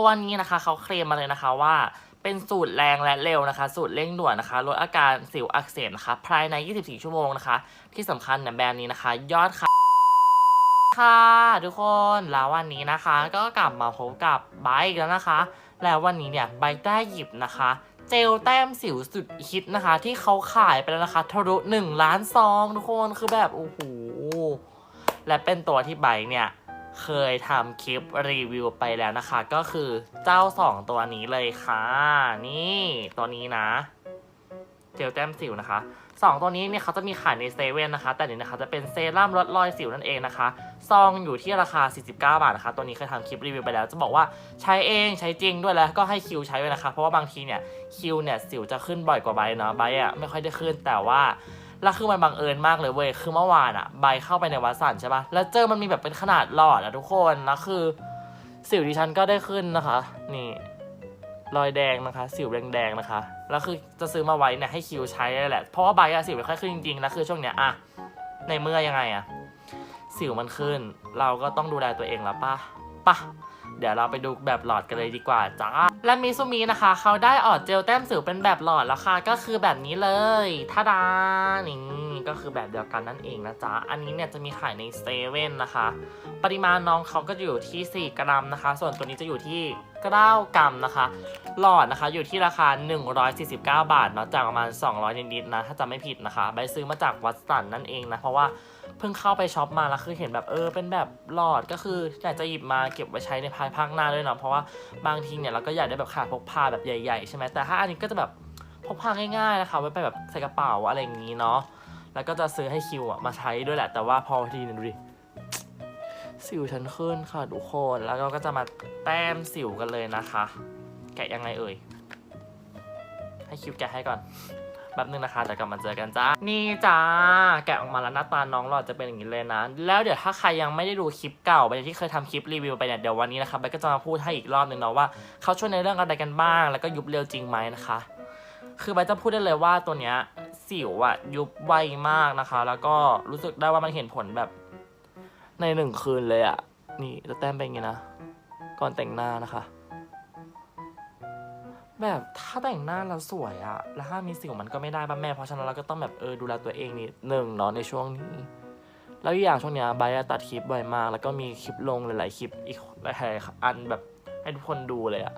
ตัวนี้นะคะเขาเคลมมาเลยนะคะว่าเป็นสูตรแรงและเร็วนะคะ สูตรเร่งด่วนนะคะ ลดอาการสิวอักเสบนะคะภายใน 24 ชั่วโมงนะคะ ที่สำคัญเนี่ยแบรนด์นี้นะคะ ยอดขายค่ะทุกคนแล้ววันนี้นะคะ ก็กลับมาพบกับไบค์แล้วนะคะ แล้ววันนี้เนี่ยไบค์ได้หยิบนะคะ เจลแต้มสิวสุดฮิตนะคะ ที่เขาขายไปแล้วนะคะทะลุ1ล้านซองทุกคนคือแบบโอ้โหและเป็นตัวที่ไบค์เนี่ย เคยทำคลิปรีวิวไปแล้วนะคะ ก็คือเจ้า2ตัวนี้เลยค่ะ นี่ตัวนี้นะเจลแต้มสิวนะคะ2ตัวนี้เนี่ยเขาจะมีขายในเซเว่นนะคะ แต่นี่นะคะจะเป็นเซรั่มลดรอยสิวนั่นเองนะคะ ซองอยู่ที่ราคา 49 บาทนะคะ ตัวนี้เคยทำคลิปรีวิวไปแล้ว จะบอกว่าใช้เองใช้จริงด้วยแล้วก็ให้คิวใช้ไว้นะคะ เพราะว่าบางทีเนี่ยคิวเนี่ยสิวจะขึ้นบ่อยกว่าใบเนาะใบอะไม่ค่อยได้ขึ้นแต่ว่า แล้วคือมันบังเอิญมากเลยเว้ย คือเมื่อวานอะใบเข้าไปในวัดสันใช่ปะแล้วเจอมันมีแบบเป็นขนาดหลอดอะทุกคน แล้วคือสิวดิฉันก็ได้ขึ้นนะคะ นี่รอยแดงนะคะ สิวแดงๆนะคะ แล้วคือจะซื้อมาไว้เนี่ยให้คิวใช้เลยแหละ เพราะว่าใบอะสิวไม่ค่อยขึ้นจริงๆ แล้วคือช่วงเนี้ยอะในเมื่อยังไงอะสิวมันขึ้น เราก็ต้องดูแลตัวเองแล้วป่ะป่ะเดี๋ยวเราไปดูแบบหลอดกันเลยดีกว่าจ้า และมิซูมินะคะ เขาได้ออดเจลแต้มสิวเป็นแบบหลอดแล้วค่ะ ก็คือแบบนี้เลยท่าดานี่ก็คือแบบเดียวกันนั่นเองนะจ๊ะ อันนี้เนี่ยจะมีขายในเซเว่นนะคะ ปริมาณน้องเขาก็อยู่ที่ 4 กรัมนะคะ ส่วนตัวนี้จะอยู่ที่9กรัมนะคะ หลอดนะคะอยู่ที่ราคา 149 บาทเนาะจากประมาณ 200 นิดๆนะ ถ้าจำไม่ผิดนะคะ ใบซื้อมาจากวัดสันนั่นเองนะ เพราะว่า เพิ่งเข้าไปช็อปมาแล้วคือเห็นแบบเออเป็นแบบหลอดก็คืออยากจะหยิบมาเก็บไว้ใช้ในภายภาคหน้าด้วยเนาะเพราะว่าบางทีเนี่ยเราก็อยากได้แบบขาดพกพาแบบใหญ่ๆใช่ไหมแต่ถ้าอันนี้ก็จะแบบพกพาง่ายๆนะคะไว้ไปแบบใส่กระเป๋าอะไรอย่างนี้เนาะแล้วก็จะซื้อให้คิวอะมาใช้ด้วยแหละแต่ว่าพอทีนึงดูดิสิวฉันขึ้นค่ะทุกคนแล้วเราก็จะมาแต้มสิวกันเลยนะคะ แกะยังไงเอ่ยให้คิวแกะให้ก่อน แป๊บนึงนะคะเดี๋ยวกลับมาเจอกันจ้า นี่จ้า แกะออกมาแล้วหน้าตาน้องหลอดจะเป็นอย่างนี้เลยนะ แล้วเดี๋ยวถ้าใครยังไม่ได้ดูคลิปเก่าไปที่เคยทำคลิปรีวิวไปเนี่ยเดี๋ยววันนี้นะคะใบก็จะมาพูดให้อีกรอบนึงเนาะว่าเขาช่วยในเรื่องอะไรกันบ้าง แล้วก็ยุบเร็วจริงไหมนะคะ คือใบจะพูดได้เลยว่าตัวเนี้ยสิวอะยุบไวมากนะคะ แล้วก็รู้สึกได้ว่ามันเห็นผลแบบในหนึ่งคืนเลยอะนี่จะแต้มเป็นอย่างงี้นะ ก่อนแต่งหน้านะคะ แบบถ้าแต่งหน้าแล้วสวยอะแล้วถ้ามีสิวมันก็ไม่ได้ป่ะแม่เพราะฉะนั้นเราก็ต้องแบบเออดูแลตัวเองนิดหนึ่งเนาะในช่วงนี้ แล้วอีกอย่างช่วงเนี้ยไบร์ตัดคลิปบ่อยมาก แล้วก็มีคลิปลงหลายๆคลิปอีกหลายๆอันแบบให้ทุกคนดูเลยอะ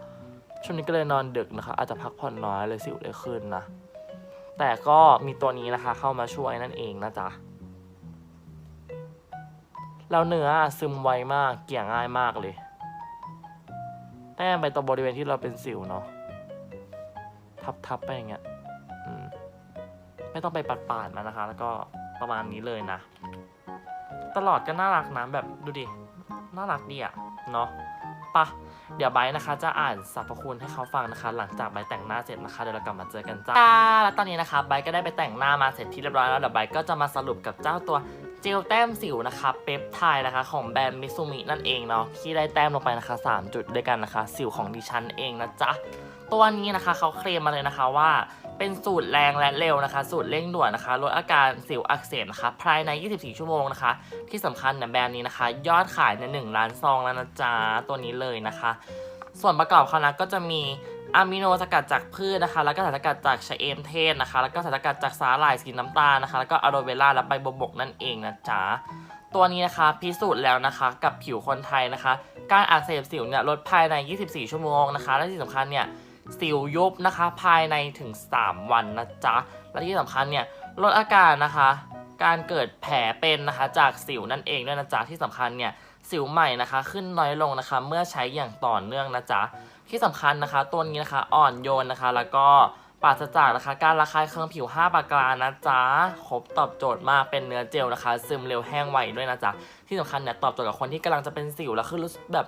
ช่วงนี้ก็เลยนอนดึกนะคะ อาจจะพักผ่อนน้อยเลยสิวเลยขึ้นนะ แต่ก็มีตัวนี้นะคะ เข้ามาช่วยนั่นเองนะจ๊ะแล้วเนื้อซึมไวมากเกี่ยง่ายมากเลยแต้มไปตรงบริเวณที่เราเป็นสิวเนาะ ทับๆไปอย่างเงี้ยอืมไม่ต้องไปปัดปาดๆมันนะคะ แล้วก็ประมาณนี้เลยนะ ตลอดก็น่ารักนะแบบดูดิ น่ารักดีอะเนาะปะเดี๋ยวไบนะคะจะอ่านสรรพคุณให้เขาฟังนะคะ หลังจากไบแต่งหน้าเสร็จนะคะเดี๋ยวเรากลับมาเจอกันจ้าแล้วตอนนี้นะคะไบก็ได้ไปแต่งหน้ามาเสร็จที่เรียบร้อยแล้วเดี๋ยวไบก็จะมาสรุปกับเจ้าตัว เจลแต้มสิวนะคะเปปไทด์นะคะ ของแบรนด์มิซูมินั่นเองเนาะที่ได้แต้มลงไปนะคะ 3 จุดด้วยกันนะคะ สิวของดิฉันเองนะจ๊ะ ตัวนี้นะคะเขาเคลมมาเลยนะคะว่าเป็นสูตรแรงและเร็วนะคะ สูตรเร่งด่วนนะคะลดอาการสิวอักเสบนะคะภายใน 24 ชั่วโมงนะคะ ที่สำคัญเนี่ยแบรนด์นี้นะคะ ยอดขายใน1ล้านซองแล้วนะจ๊ะตัวนี้เลยนะคะ ส่วนประกอบเขานะก็จะมี อะมิโนสกัดจากพืชนะคะ แล้วก็สารสกัดจากชะเอมเทศนะคะ แล้วก็สารสกัดจากสาหร่ายสีน้ำตาลนะคะ แล้วก็อะโรเวล่าและใบบวบกนั่นเองนะจ๊ะตัวนี้นะคะพิสูจน์แล้วนะคะกับผิวคนไทยนะคะ การอักเสบสิวเนี่ยลดภายใน 24 ชั่วโมงนะคะ และที่สำคัญเนี่ยสิวยุบนะคะภายในถึง 3 วันนะจ๊ะและที่สำคัญเนี่ยลดอาการนะคะ การเกิดแผลเป็นนะคะจากสิวนั่นเองด้วยนะจ๊ะที่สำคัญเนี่ยสิวใหม่นะคะ ขึ้นน้อยลงนะคะ เมื่อใช้อย่างต่อเนื่องนะจ๊ะ ที่สำคัญนะคะ ตัวนี้นะคะอ่อนโยนนะคะ แล้วก็ปราศจากนะคะ การระคายเคืองผิว 5 ประการนะจ๊ะครบตอบโจทย์มากเป็นเนื้อเจลนะคะ ซึมเร็วแห้งไวด้วยนะจ๊ะที่สำคัญเนี่ยตอบโจทย์กับคนที่กำลังจะเป็นสิวแล้วคือรู้สึกแบบ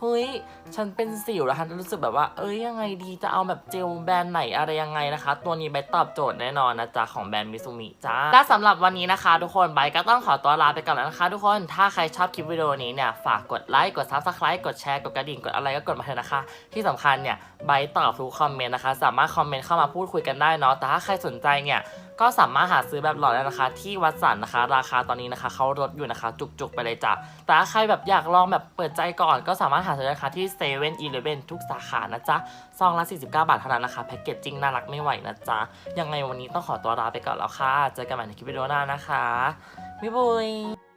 เฮ้ย ฉันเป็นสิวแล้วฉันรู้สึกแบบว่า เอ้ยยังไงดีจะเอาแบบเจลแบรนด์ไหนอะไรยังไงนะคะ ตัวนี้ใบตอบโจทย์แน่นอนนะจ๊ะของแบรนด์มิซูมิจ้าและสำหรับวันนี้นะคะ ทุกคนใบก็ต้องขอตัวลาไปก่อนแล้วนะคะ ทุกคนถ้าใครชอบคลิปวิดีโอนี้เนี่ยฝากกดไลค์กดซับสไครต์กดแชร์กดกระดิ่งกดอะไรก็กดมาเถอะนะคะ ที่สำคัญเนี่ยใบตอบทุกคอมเมนต์นะคะ สามารถคอมเมนต์เข้ามาพูดคุยกันได้เนาะแต่ถ้าใครสนใจเนี่ย ก็สามารถหาซื้อแบบหลอดได้นะคะ ที่วัดสันนะคะ ราคาตอนนี้นะคะเขาลดอยู่นะคะ จุกๆไปเลยจ้ะแต่ถ้าใครแบบอยากลองแบบเปิดใจก่อน ก็สามารถหาซื้อได้นะคะที่เซเว่นอีเลฟเว่นทุกสาขานะจ๊ะซองละ49 บาทเท่านั้นนะคะแพ็กเกจจิ้งน่ารักไม่ไหวนะจ๊ะยังไงวันนี้ต้องขอตัวลาไปก่อนแล้วค่ะ เจอกันใหม่ในคลิปวิดีโอหน้านะคะบ๊ายบาย